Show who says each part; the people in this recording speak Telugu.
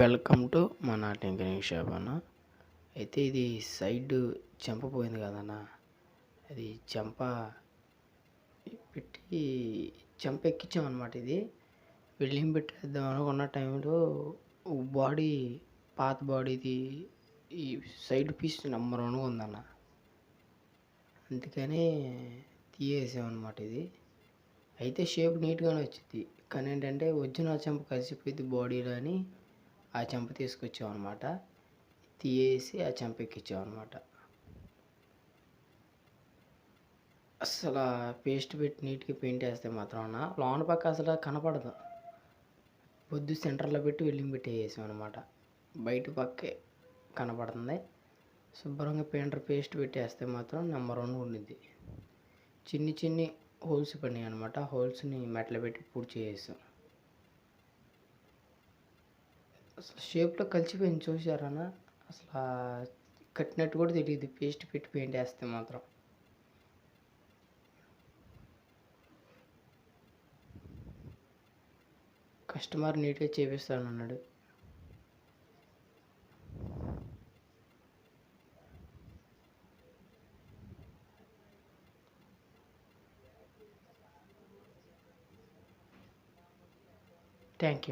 Speaker 1: వెల్కమ్ టు మన టింకరింగ్ షాప్ అన్న అయితే ఇది సైడ్ చెంప పోయింది కదన్న. అది చెంప పెట్టి చెంప ఎక్కించాం అనమాట ఇది వెల్డింగ్ పెట్టేద్దాం అనుకున్న టైంలో బాడీ పాత బాడీది ఈ సైడ్ పీస్ నెంబర్ వన్ ఉందన్న. అందుకని తీయేసామన్నమాట ఇది. అయితే షేప్ నీట్గానే వచ్చింది. కానీ ఏంటంటే ఒరిజినల్ చెంప కలిసిపోయింది బాడీలో అని ఆ చెంప తీసుకొచ్చాం అనమాట తీయేసి ఆ చెంప ఎక్కించాం అసలు పేస్ట్ పెట్టి నీట్గా పెయింట్ వేస్తే మాత్రం లోన పక్క అసలు కనపడదు. పొద్దు సెంటర్లో పెట్టి వెల్లింగ్ పెట్టి వేసాం అనమాట బయట పక్కే కనపడుతుంది. శుభ్రంగా పెయింటర్ పేస్ట్ పెట్టేస్తే మాత్రం నెంబర్ వన్ ఉండిద్ది. చిన్ని చిన్ని హోల్స్ పడినాయి అనమాట హోల్స్ని మెట్లు పెట్టి పూర్తి చేసాం అసలు షేప్లో కలిసిపోయింది చూసారనా అసలు కట్టినట్టు కూడా తెలియదు. పేస్ట్ పెట్టి పెయింట్ వేస్తే మాత్రం. కస్టమర్ నీట్గా చేపిస్తాను అన్నాడు. Thank you